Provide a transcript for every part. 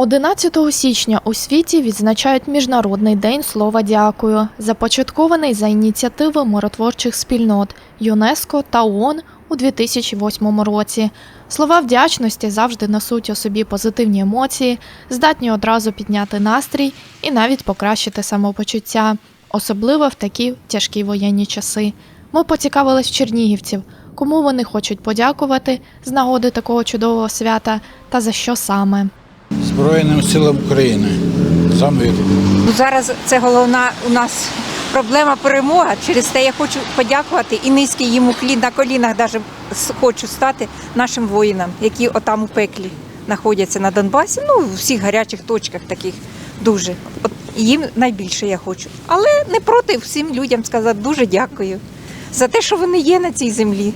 11 січня у світі відзначають Міжнародний день слова дякую, започаткований за ініціативи миротворчих спільнот ЮНЕСКО та ООН у 2008 році. Слова вдячності завжди несуть у собі позитивні емоції, здатні одразу підняти настрій і навіть покращити самопочуття, особливо в такі тяжкі воєнні часи. Ми поцікавились чернігівців, кому вони хочуть подякувати з нагоди такого чудового свята та за що саме. Збройним силам України за мир. Ну, Зараз це головна у нас проблема перемога. Через те я хочу подякувати і низький їм уклін на колінах навіть хочу стати нашим воїнам, які отам у пеклі знаходяться на Донбасі. Ну, у всіх гарячих точках таких дуже. От їм найбільше я хочу. Але не проти всім людям сказати дуже дякую за те, що вони є на цій землі.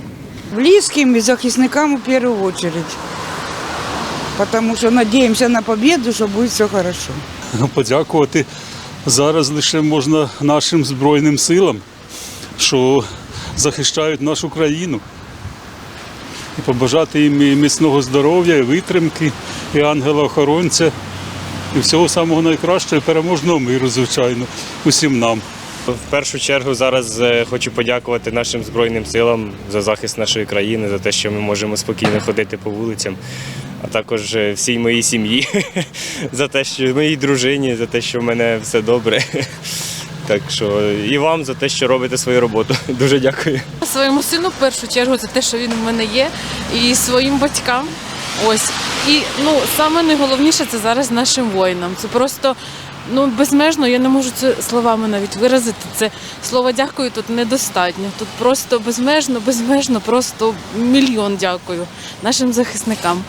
близким и захисникам в первую очередь. Потому что надеемся на победу, что будет все хорошо. подякувати зараз лише можна нашим Збройним силам, що захищають нашу країну. І побажати їм і міцного здоров'я, і витримки, і ангела-охоронця, і всього самого найкращого, і переможного миру, звичайно, усім нам. В першу чергу зараз е, хочу подякувати нашим збройним силам за захист нашої країни, за те, що ми можемо спокійно ходити по вулицям, а також е, всій моїй сім'ї, за те, що моїй дружині, за те, що в мене все добре. Так що і вам за те, що робите свою роботу. Дуже дякую. Своєму сину в першу чергу за те, що він в мене є, і своїм батькам. Ось. І ну, саме найголовніше це зараз нашим воїнам. Це просто ну, безмежно, я не можу це словами навіть виразити. Це слово дякую тут недостатньо. Тут просто безмежно, безмежно, просто мільйон дякую нашим захисникам.